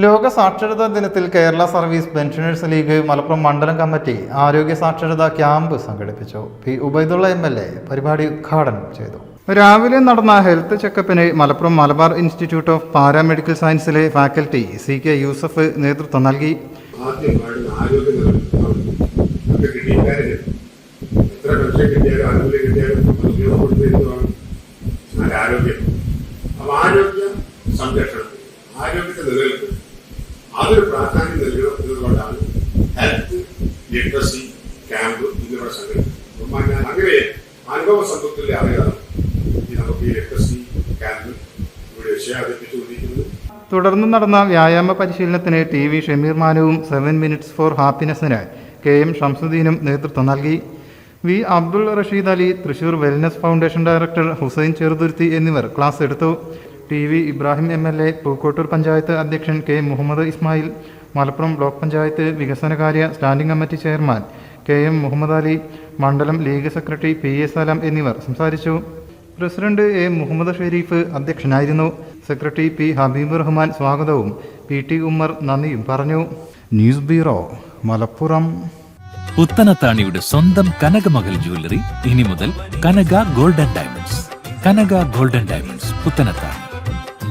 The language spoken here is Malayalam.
ലോക സാക്ഷരതാ ദിനത്തിൽ Kerala service pensioners league Malappuram മണ്ഡലം കമ്മിറ്റി ആരോഗ്യ സാക്ഷരതാ ക്യാമ്പ് സംഘടിപ്പിച്ചു. P Ubaidullah M L A പരിപാടി ഉദ്ഘാടനം ചെയ്തു. രാവിലെ നടന്ന ഹെൽത്ത് ചെക്കപ്പിന് Malappuram Malabar institute of paramedical സയൻസിലെ faculty C K Yusuf നേതൃത്വം നൽകി. ആരോഗ്യം അതൊരു പ്രാധാന്യം നൽകണം എന്നുള്ളതാണ് ഹെൽത്ത് ലിറ്ററസി ക്യാമ്പ് എന്നിവ അപ്പൊ അങ്ങനെ അനുഭവ സമ്പത്തിന്റെ ആളുകളാണ് നമുക്ക് ഈ ലിറ്ററസി ക്യാമ്പ് ഇവിടെ വെച്ച് അവതരിപ്പിച്ചുകൊണ്ടിരിക്കുന്നത് തുടർന്ന് നടന്ന വ്യായാമ പരിശീലനത്തിന് ടി വി ഷമീർ മാനുവും സെവൻ മിനിറ്റ്സ് ഫോർ ഹാപ്പിനെസ്സിന് കെ എം ഷംസുദ്ദീനും നേതൃത്വം നൽകി. V Abdul Rasheed Ali Thrissur wellness foundation director Hussain Cheruthuruthy എന്നിവർ ക്ലാസ് എടുത്തു. T V Ibrahim M L A Pookkottur panchayat അധ്യക്ഷൻ കെ മുഹമ്മദ് ഇസ്മായിൽ മലപ്പുറം ബ്ലോക്ക് പഞ്ചായത്ത് വികസനകാര്യ standing committee chairman K M Muhammad Ali മണ്ഡലം league secretary P A Salam എന്നിവർ സംസാരിച്ചു. പ്രസിഡന്റ് എ മുഹമ്മദ് ഷെരീഫ് അധ്യക്ഷനായിരുന്നു. സെക്രട്ടറി പി ഹബീബ് റഹ്മാൻ സ്വാഗതവും പി ടി ഉമ്മർ നന്ദിയും പറഞ്ഞു. News bureau Malappuram. പുത്തനത്താണിയുടെ സ്വന്തം കനകമകൽ ജ്വല്ലറി ഇനി മുതൽ Kanaka golden diamonds. Kanaka golden diamonds Puthanathani